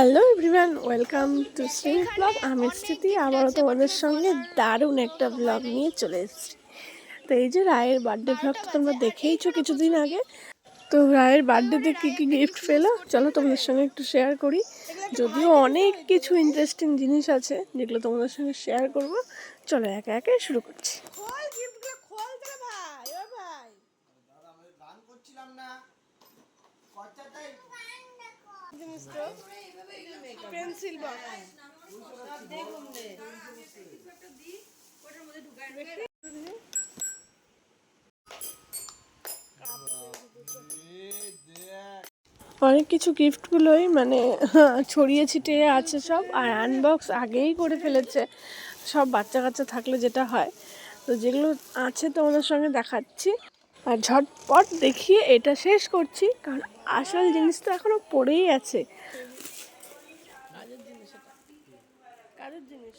Hello everyone welcome to Shri blog. আমি স্থিতি আবারও তোমাদের সঙ্গে দারুণ একটা ব্লগ নিয়ে চলে এসেছি। তো এই যে রায়ের বার্থডে ব্লগ তো তোমরা দেখেইছো কিছুদিন আগে। তো রায়ের বার্থডেতে কী কী গিফট পেল? চলো তোমাদের সঙ্গে একটু শেয়ার করি। যদিও অনেক কিছু ইন্টারেস্টিং জিনিস আছে যেগুলো তোমাদের সঙ্গে শেয়ার করব। চলো একে একে শুরু করছি। খোল গিফটগুলো খোল দে ভাই ও ভাই। গান করছিলাম না। Pencil box. অনেক কিছু গিফটগুলোই মানে ছড়িয়ে ছিটিয়ে আছে সব, আর আনবক্স আগেই করে ফেলেছে। সব বাচ্চা কাচ্চা থাকলে যেটা হয়। তো যেগুলো আছে তোমাদের সঙ্গে দেখাচ্ছি। আর ঝটপট দেখিয়ে এটা শেষ করছি, কারণ আসল জিনিস তো এখনও পড়েই আছে কাজের জিনিস এটা কাজের জিনিস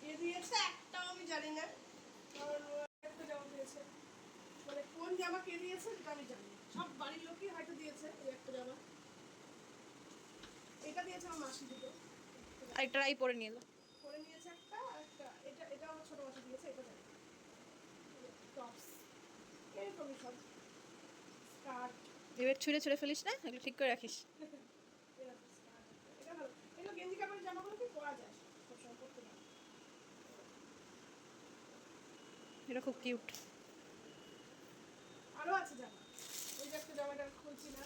কে দিয়েছে একটাও আমি জানি না কারণ একটা জামা দিয়েছে মানে কোন জামা কে দিয়েছে সেটা আমি জানি সব বাড়ির লোকই হয়তো দিয়েছে এই একটা জামা। এটা দিয়েছে আমার মাসি দুটো। পরে নিয়ে এলো। করে নিয়েছে একটা আর একটা এটা এটা আমার ছোট মাসি দিয়েছে এটা জানি টপস এরকমই সব। স্কার্ট এবার ছুঁড়ে ছুঁড়ে ফেলিস না এগুলো ঠিক করে রাখিস। এটা ভালো। এগুলো গেঞ্জি কাপড়ের জামাগুলো কি পরা যায় সবসময় পরতে পারে এটা খুব কিউট। আরও আছে জামা। ওই যে একটা জামাটা খুলছি না।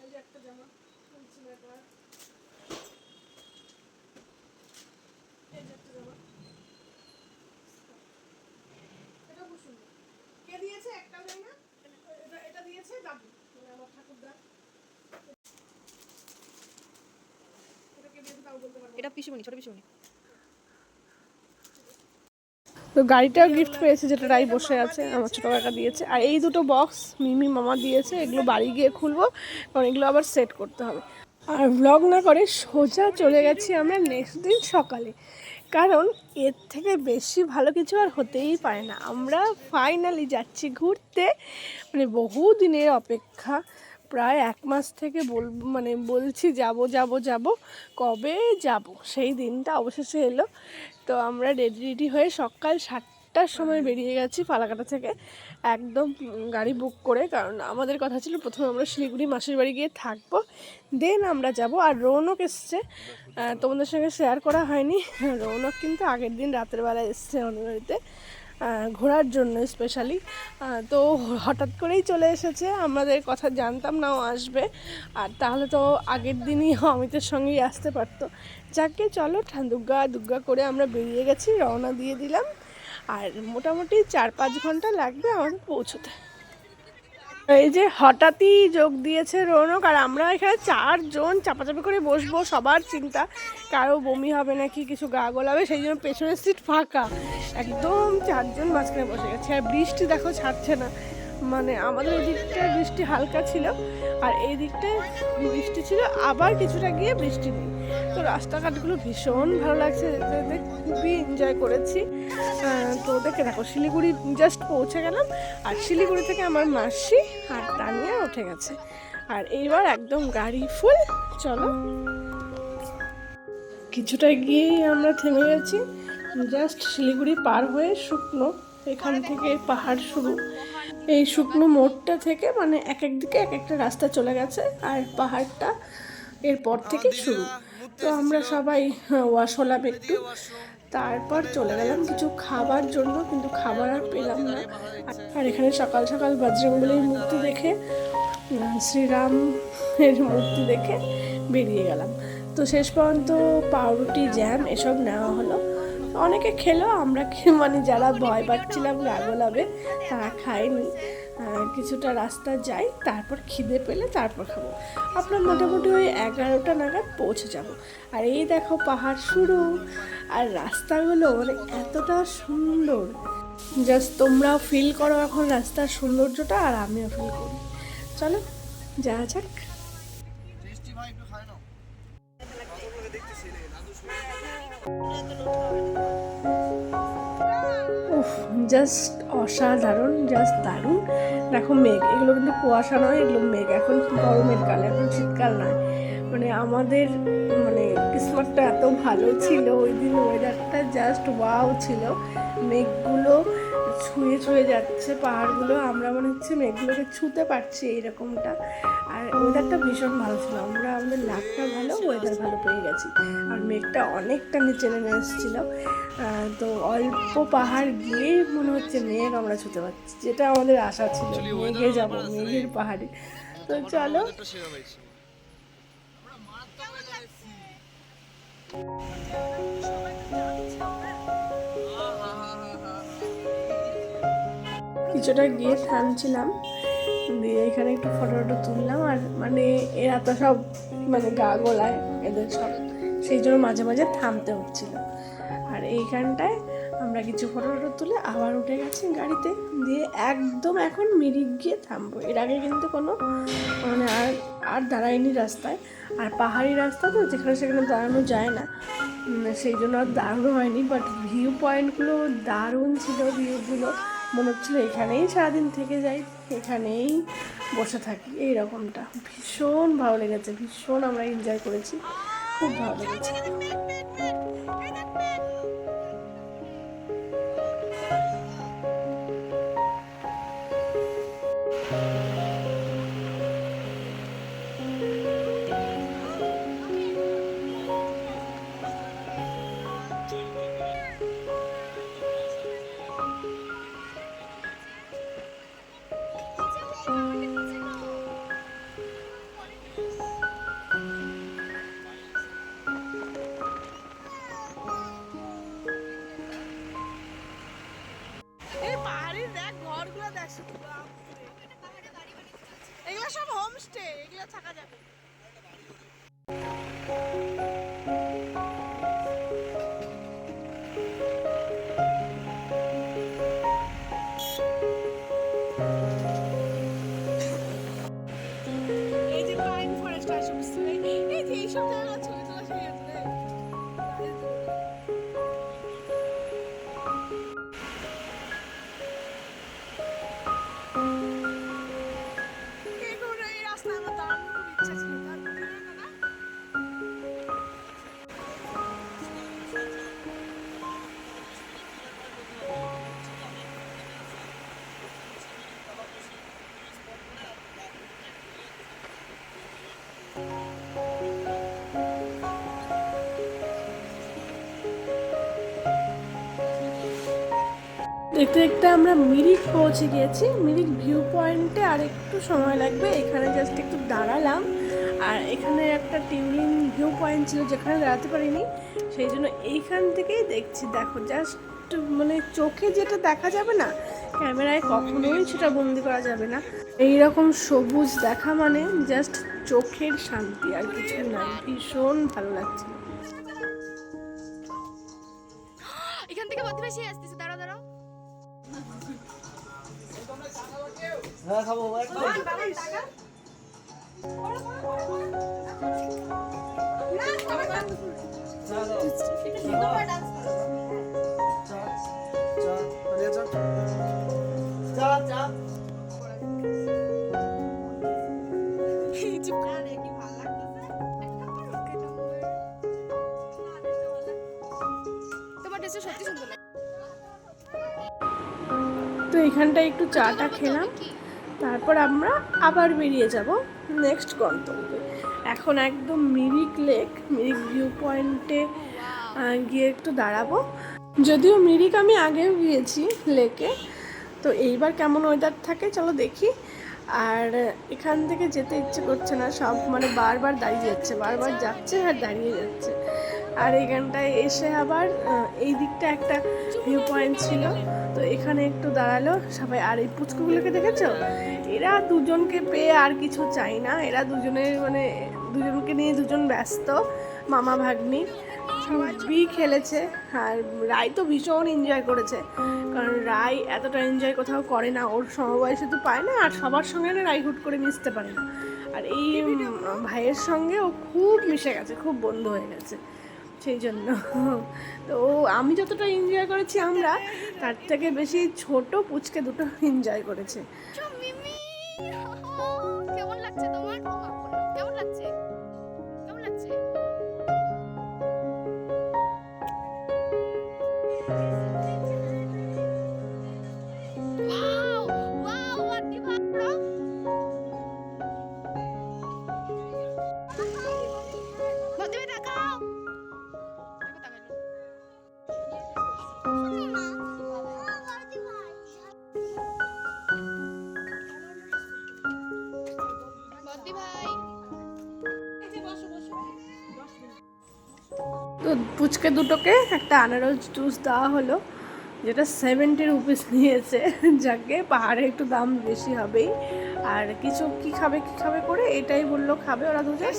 ওই যে একটা জামা খুলছি না এটা। এই যে একটা জামা। এটা খুব সুন্দর। কে দিয়েছে? একটাও জানি না? এটা এটা দিয়েছে দাদু মানে আমার ঠাকুরদা। এটা কে দিয়েছে তাও বলতে পারব। এটা পিসুমনি ছোট পিসুমনি তো গাড়িটাও গিফট পেয়েছে যেটা রাই বসে আছে, আমার ছোটো কাকা দিয়েছে। আর এই দুটো বক্স মিমি মামা দিয়েছে, এগুলো বাড়ি গিয়ে খুলবো, কারণ এগুলো আবার সেট করতে হবে। আর ব্লগ না করে সোজা চলে গেছি আমরা নেক্সট দিন সকালে। কারণ এর থেকে বেশি ভালো কিছু আর হতেই পারে না। আমরা ফাইনালি যাচ্ছি ঘুরতে মানে বহু দিনের অপেক্ষা। প্রায় এক মাস থেকে বল মানে বলছি যাব যাব যাব। কবে যাব? সেই দিনটা অবশেষে এলো। তো আমরা রেডি রেডি হয়ে সকাল সাতটার সময় বেরিয়ে গেছি ফালাকাটা থেকে। একদম গাড়ি বুক করে, কারণ আমাদের কথা ছিল প্রথমে আমরা শিলিগুড়ি মাসির বাড়ি গিয়ে থাকব, দেন আমরা যাব। আর রৌনক এসছে। তোমাদের সঙ্গে শেয়ার করা হয়নি। রৌনক কিন্তু আগের দিন রাতের বেলা এসছে আমাদের ঘোরার জন্য স্পেশালি তো হঠাৎ করেই চলে এসেছে, আমাদের কথা জানতাম না ও আসবে। আর তাহলে তো আগের দিনই অমিতের সঙ্গেই আসতে পারতো। যাকে চলো দুগ্গা দুগ্গা করে আমরা বেরিয়ে গেছি, রওনা দিয়ে দিলাম। আর মোটামুটি চার পাঁচ ঘণ্টা লাগবে আমাদের পৌঁছতে। এই যে হঠাৎই যোগ দিয়েছে রৌনক, আর আমরা এখানে চারজন চাপাচাপি করে বসবো, সবার চিন্তা, কারও বমি হবে নাকি, কিছু গা গোলাবে, সেই জন্য পেছনের সিট ফাঁকা। একদম চারজন মাঝখানে বসে গেছে। আর বৃষ্টি দেখো ছাড়ছে না। মানে আমাদের এই দিকটায় বৃষ্টি হালকা ছিল, আর এই দিকটায় বৃষ্টি ছিল, আবার কিছুটা গিয়ে বৃষ্টি নেই। তো রাস্তাঘাটগুলো ভীষণ ভালো লাগছে খুবই এনজয় করেছি। তো দেখে দেখো, শিলিগুড়ি জাস্ট পৌঁছে গেলাম, আর শিলিগুড়ি থেকে আমার মাসি আর তানিয়া উঠে গেছে। আর এইবার একদম গাড়ি ফুল চলো। কিছুটা গিয়েই আমরা থেমে গেছি। জাস্ট শিলিগুড়ি পার হয়ে শুকনো, এখান থেকে পাহাড় শুরু। এই শুকনো মোড়টা থেকে মানে এক এক দিকে এক একটা রাস্তা চলে গেছে আর পাহাড়টা এরপর থেকে শুরু। তো আমরা সবাই ওয়াশ হলাম একটু। তারপর চলে গেলাম কিছু খাবার জন্য, কিন্তু খাবার আর পেলাম না। আর এখানে সকাল সকাল বজরংবলির মূর্তি দেখে শ্রীরাম এর মূর্তি দেখে বেরিয়ে গেলাম। তো শেষ পর্যন্ত পাউরুটি, জ্যাম এসব নেওয়া হলো। অনেকে খেলো আমরা মানে যারা ভয় পাচ্ছিলাম রাগোলাবে তারা খায়নি। কিছুটা রাস্তা যাই তারপর খিদে পেলে তারপর খাব। আপনার মোটামুটি ওই এগারোটা নাগাদ পৌঁছে যাব। আর এই দেখো পাহাড় শুরু আর রাস্তাগুলো মানে এতটা সুন্দর। জাস্ট তোমরাও ফিল করো এখন রাস্তার সৌন্দর্যটা আর আমিও ফিল করি। চলো যাওয়া যাক। মিষ্টি জাস্ট অসাধারণ জাস্ট দারুণ। দেখো মেঘ, এগুলো কিন্তু কুয়াশা নয়, এগুলো মেঘ। এখন গরমের কাল, এখন শীতকাল নয়। মানে আমাদের মানে কিসমতটা এত ভালো ছিল, ওই দিন ওয়েদারটা জাস্ট ওয়াও ছিল। মেঘগুলো ছুঁয়ে ছুঁয়ে যাচ্ছে পাহাড়গুলো। আমরা মনে হচ্ছে মেঘগুলোকে ছুঁতে পারছি এইরকমটা। আর ওয়েদারটা ভীষণ ভালো ছিল। আমরা আমাদের লাকটা ভালো ওয়েদার ভালো পেয়ে গেছি। আর মেঘটা অনেকটা নিচে নেমে এসেছিল। তো অল্প পাহাড় গিয়ে মনে হচ্ছে মেঘ আমরা ছুঁতে পারছি যেটা আমাদের আশা ছিল। মেঘে যাব মেঘের পাহাড়ে। তো চলো। কিছুটা গিয়ে থামছিলাম। দিয়ে এখানে একটু ফটো টটো তুললাম আর মানে এরা তো সব মানে গা গোলায় এদের সব। সেই জন্য মাঝে মাঝে থামতে হচ্ছিল। আর এইখানটায় আমরা কিছু ফটো টটো তুলে আবার উঠে গেছি গাড়িতে। দিয়ে একদম এখন মিরিক গিয়ে থামবো। এর আগে কিন্তু কোনো মানে আর আর দাঁড়ায়নি রাস্তায়। আর পাহাড়ি রাস্তা তো যেখানে সেখানে দাঁড়ানো যায় না। সেই জন্য আর দাঁড়ানো হয়নি বাট ভিউ পয়েন্টগুলো দারুণ ছিল ভিউগুলো মনে হচ্ছিল এখানেই সারাদিন থেকে যাই, এখানেই বসে থাকি। এই রকমটা। ভীষণ ভালো লেগেছে, ভীষণ আমরা এনজয় করেছি। খুব ভালো লেগেছে। দেখতে দেখতে আমরা মিরিক পৌঁছে গিয়েছি। মিরিক ভিউ পয়েন্টে আর একটু সময় লাগবে। এখানে জাস্ট একটু দাঁড়ালাম। আর এখানে একটা টিউরিং ভিউ পয়েন্ট ছিল যেখানে দাঁড়াতে পারিনি। সেই জন্য এইখান থেকেই দেখছি। দেখো জাস্ট মানে চোখে যেটা দেখা যাবে না, ক্যামেরায় কখনোই সেটা বন্দি করা যাবে না। এই রকম সবুজ দেখা মানে জাস্ট চোখের শান্তি আর কিছু না ভীষণ ভালো লাগছে। এখান থেকে হ্যাঁ খাব তোমার ড্রেসটা সত্যি সুন্দর তো এখানটায় একটু চাটা খেলাম। তারপর আমরা আবার বেরিয়ে যাব নেক্সট গন্তব্যে। এখন একদম মিরিক লেক, মিরিক ভিউ পয়েন্টে গিয়ে একটু দাঁড়াবো। যদিও মিরিক আমি আগেও গিয়েছি লেকে, তো এইবার কেমন ওয়েদার থাকে চলো দেখি। আর এখান থেকে যেতে ইচ্ছে করছে না, সব মানে বারবার দাঁড়িয়ে যাচ্ছে, বারবার যাচ্ছে আর দাঁড়িয়ে যাচ্ছে। আর এখানটায় এসে আবার এই দিকটা একটা ভিউ পয়েন্ট ছিল, তো এখানে একটু দাঁড়াল। সবাই, আর এই পুচকুগুলোকে দেখেছ? এরা দুজনকে পেয়ে আর কিছু চাই না। এরা দুজনের মানে দুজনকে নিয়ে দুজন ব্যস্ত, মামা ভাগ্নি। খুবই খেলেছে, আর রায় তো ভীষণ এনজয় করেছে। কারণ রায় এতটা এনজয় কোথাও করে না, ওর সমবয়সে তো পায় না, আর সবার সঙ্গে না রায় হুট করে মিশতে পারে না। আর এই ভাইয়ের সঙ্গে ও খুব মিশে গেছে, খুব বন্ধু হয়ে গেছে, সেই জন্য। তো আমি যতটা এনজয় করেছি আমরা, তার থেকে বেশি ছোট পুচকে দুটো এনজয় করেছে। কেমন লাগছে তোমার? বলল, কেমন লাগছে? পুচকে দুটোকে একটা আনারস জুস দেওয়া হলো, যেটা সেভেন্টি রুপিস নিয়েছে, যাকে পাহাড়ে একটু দাম বেশি হবেই। আর কিছু কি খাবে কি খাবে করে এটাই বলল, খাবে ওরা দুজন।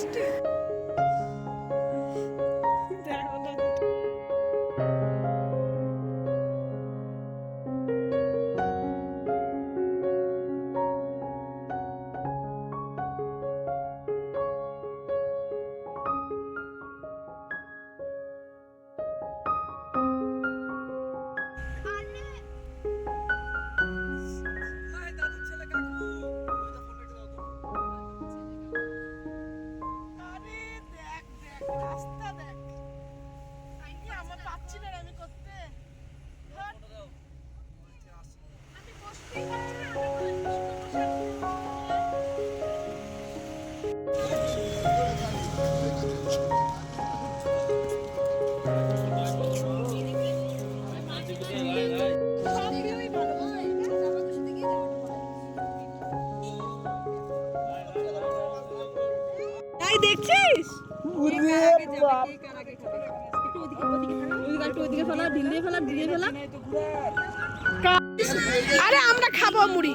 আরে আমরা খাব মুড়ি।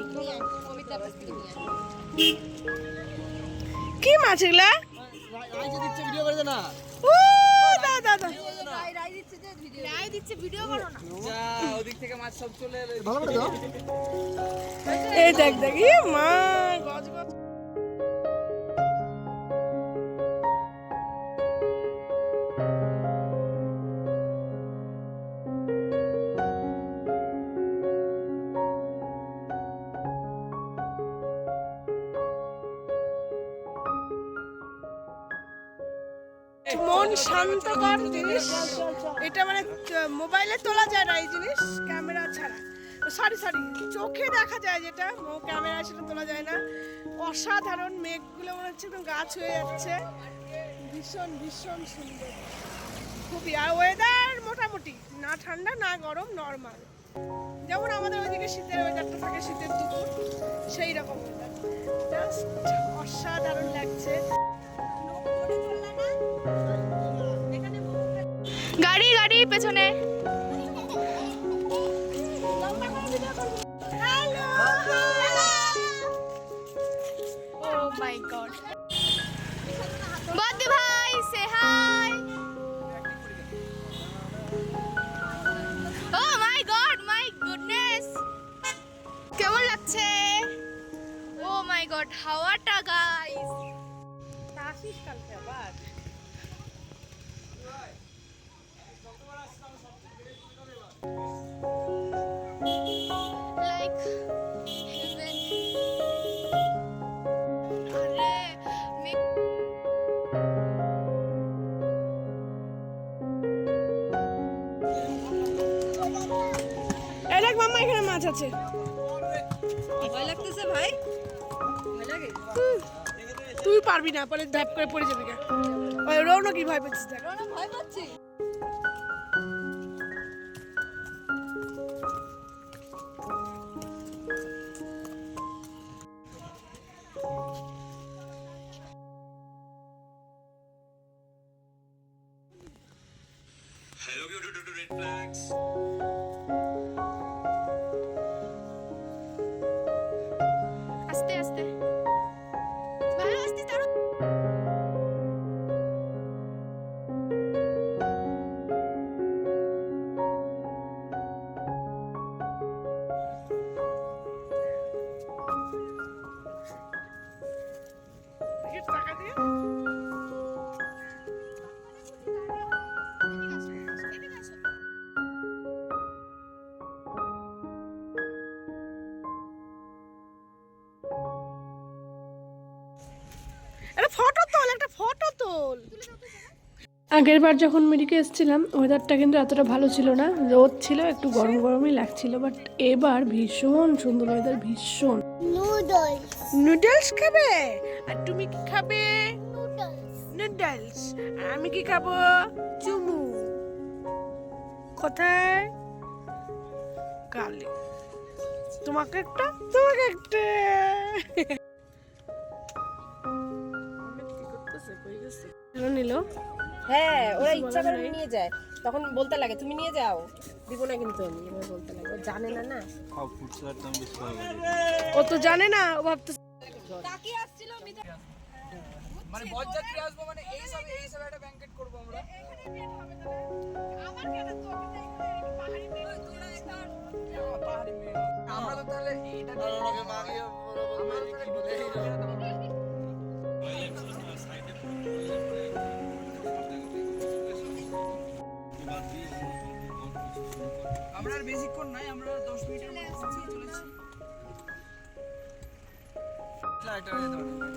কি মাছ এগুলা? রাইজে দিচ্ছে ভিডিও করে শান্তকর জিনিস। এটা মানে মোবাইলে তোলা যায় না এই জিনিস ক্যামেরা ছাড়া। সরি সরি চোখে দেখা যায় যেটা ক্যামেরা সেটা তোলা যায় না। অসাধারণ মেঘগুলো মনে হচ্ছে একদম গাছ হয়ে যাচ্ছে। ভীষণ ভীষণ সুন্দর। খুবই। আর ওয়েদার মোটামুটি না ঠান্ডা না গরম নর্মাল যেমন আমাদের ওইদিকে শীতের ওয়েদারটা থাকে শীতের দুপুর সেই রকম ওয়েদার জাস্ট অসাধারণ লাগছে। পেছনে। ও মাই গড বাদ্দি ভাই সে হাই oh my god my goodness কেমন লাগছে? ও মাই গড হাওয়াটা গাইস আসিস কালকে আবার। তুই পারবি না পরে ধ্যাপ করে পড়ে যাবি ওই রৌনক কি ভয় পাচ্ছিস দেখ। Hello, ফটো তোল একটা ফটো তোল। আগের বার যখন মেডিকে এসেছিলাম ওয়েদারটা কিন্তু এতটা ভালো ছিল না। রোদ ছিল একটু গরম গরমই লাগছিল বাট এবার ভীষণ সুন্দর ওয়েদার ভীষণ। নুডলস নুডলস খাবে? তুমি কি খাবে? নুডলস আমি কি খাব? চুমু। কোথায়? কালে। তোমাকে একটা তোমাকে একটা। নিল। হ্যাঁ ওরা ইচ্ছা করে নিয়ে যায়। তখন বলতে লাগে তুমি নিয়ে যাও। দিব না কিন্তু আমি এভাবে বলতে লাগে। ও জানে না না। ও তো জানে না ও ভাবতে মানে বরযাত্রী আসব? মানে এই সব এই সব একটা ব্যাংকেট করব আমরা? আমরা তো তাহলে এটা আমরা তো তাহলে আমরা আর বেশিক্ষণ নাই আমরা দশ মিনিটের মধ্যে চলেছি। একটা যেতে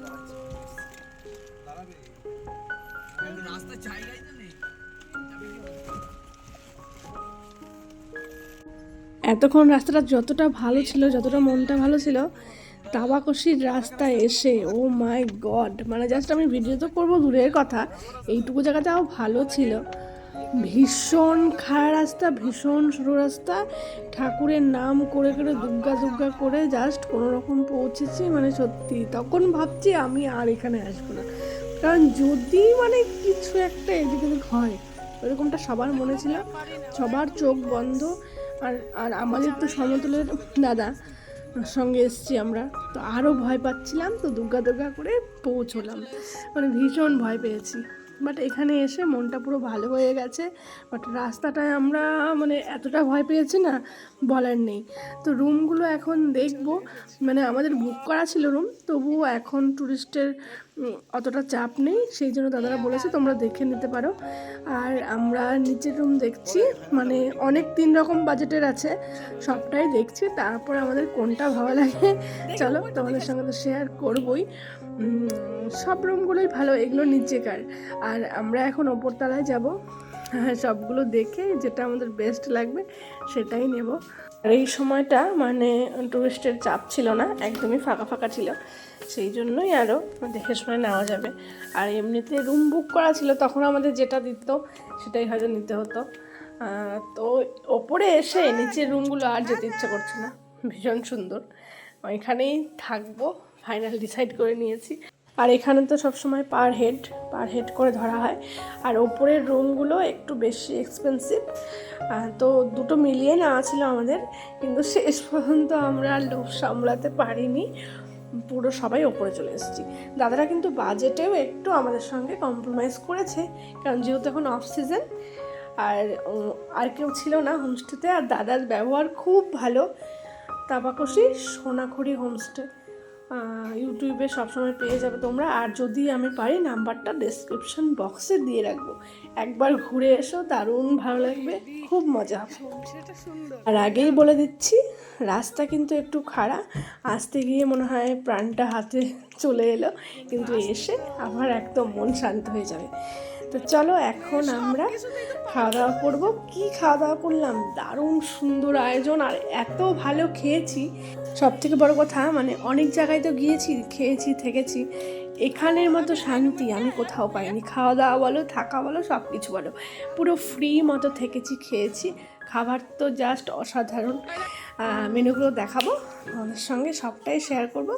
এতক্ষণ রাস্তাটা যতটা ভালো ছিল, যতটা মনটা ভালো ছিল তাবাকশির রাস্তায় এসে, ও মাই গড মানে জাস্ট আমি ভিডিও তো করব দূরের কথা, এইটুকু জায়গাটাও ভালো ছিল। ভীষণ খাড়া রাস্তা, ভীষণ সরু রাস্তা, ঠাকুরের নাম করে করে, দুর্গা দুর্গা করে জাস্ট কোনো রকম পৌঁছেছি মানে সত্যি, তখন ভাবছি আমি আর এখানে আসব না। কারণ যদি মানে কিছু একটা এদিক ওদিক হয়, ওরকমটা সবার মনে ছিল, সবার চোখ বন্ধ, আর আর আমাদের তো সমতলের দাদা সঙ্গে এসছি আমরা, তো আরও ভয় পাচ্ছিলাম, তো দুর্গা দুর্গা করে পৌঁছলাম। মানে ভীষণ ভয় পেয়েছি। বাট এখানে এসে মনটা পুরো ভালো হয়ে গেছে। বাট রাস্তাটায় আমরা মানে এতটা ভয় পেয়েছি না বলার নেই। তো রুমগুলো এখন দেখব। মানে আমাদের বুক করা ছিল রুম তবুও এখন ট্যুরিস্টের অতটা চাপ নেই। সেই জন্য দাদারা বলেছে তোমরা দেখে নিতে পারো। আর আমরা নিচের রুম দেখছি। মানে অনেক তিন রকম বাজেটের আছে। সবটাই দেখছি। তারপর আমাদের কোনটা ভালো লাগে চলো তোমাদের সঙ্গে তো শেয়ার করবই। সব রুমগুলোই ভালো, এগুলো নিচেকার আর আমরা এখন ওপরতলায় যাব। সবগুলো দেখে যেটা আমাদের বেস্ট লাগবে সেটাই নেব। আর এই সময়টা মানে টুরিস্টের চাপ ছিল না, একদমই ফাঁকা ফাঁকা ছিল। সেই জন্যই আরও দেখে শুনে নেওয়া যাবে। আর এমনিতে রুম বুক করা ছিল, তখন আমাদের যেটা দিত সেটাই হয়তো নিতে হতো। তো ওপরে এসে নিচের রুমগুলো আর যেতে ইচ্ছে করছে না। ভীষণ সুন্দর। ওইখানেই থাকব। ফাইনাল ডিসাইড করে নিয়েছি। আর এখানে তো সবসময় পার হেড পার হেড করে ধরা হয়। আর ওপরের রুমগুলো একটু বেশি এক্সপেন্সিভ তো দুটো মিলিয়ে নেওয়া ছিল আমাদের, কিন্তু শেষ পর্যন্ত আমরা লোভ সামলাতে পারিনি। পুরো সবাই ওপরে চলে এসেছি। দাদারা কিন্তু বাজেটেও একটু আমাদের সঙ্গে কম্প্রোমাইজ করেছে, কারণ যেহেতু এখন অফ সিজন আর আর কেউ ছিল না হোমস্টেতে আর দাদার ব্যবহার খুব ভালো। তাবাকশি সোনাখড়ি হোমস্টে ইউটিউবে সবসময় পেয়ে যাবে তোমরা। আর যদি আমি পারি নাম্বারটা ডেসক্রিপশন বক্সে দিয়ে রাখব। একবার ঘুরে এসো দারুণ ভালো লাগবে খুব মজা হবে। আর আগেই বলে দিচ্ছি রাস্তা কিন্তু একটু খাড়া। আসতে গিয়ে মনে হয় প্রাণটা হাতে চলে এলো কিন্তু এসে আমার একদম মন শান্ত হয়ে যাবে। তো চলো এখন আমরা খাওয়া দাওয়া করব। কি খাওয়া দাওয়া করলাম? দারুণ সুন্দর আয়োজন, আর এত ভালো খেয়েছি। সব থেকে বড় কথা মানে অনেক জায়গায় তো গিয়েছি, খেয়েছি, থেকেছি। এখানের মতো শান্তি আমি কোথাও পাইনি। খাওয়া দাওয়া বলো, থাকা বলো সব কিছু বলো। পুরো ফ্রি মতো থেকেছি, খেয়েছি। খাবার তো জাস্ট অসাধারণ। মেনুগুলো দেখাবো আমাদের সঙ্গে সবটাই শেয়ার করব।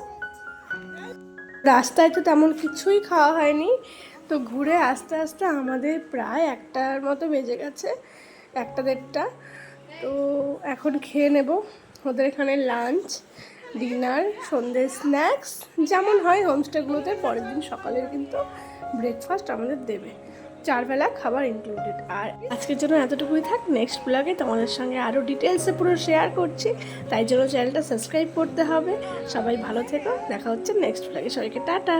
রাস্তায় তো তেমন কিছুই খাওয়া হয়নি। তো ঘুরে আস্তে আস্তে আমাদের প্রায় একটার মতো বেজে গেছে, একটা দেড়টা। তো এখন খেয়ে নেব ওদের এখানে লাঞ্চ ডিনার সন্ধ্যে স্ন্যাক্স যেমন হয় হোমস্টেগুলোতে পরের দিন সকালের কিন্তু ব্রেকফাস্ট আমাদের দেবে। চারবেলা খাবার ইনক্লুডেড আর আজকের জন্য এতটুকুই থাক নেক্সট ব্লগে তোমাদের সঙ্গে আরও ডিটেলসে পুরো শেয়ার করছি, তাই জন্য চ্যানেলটা সাবস্ক্রাইব করতে হবে। সবাই ভালো থেকো, দেখা হচ্ছে নেক্সট ব্লগে সবাইকে টাটা!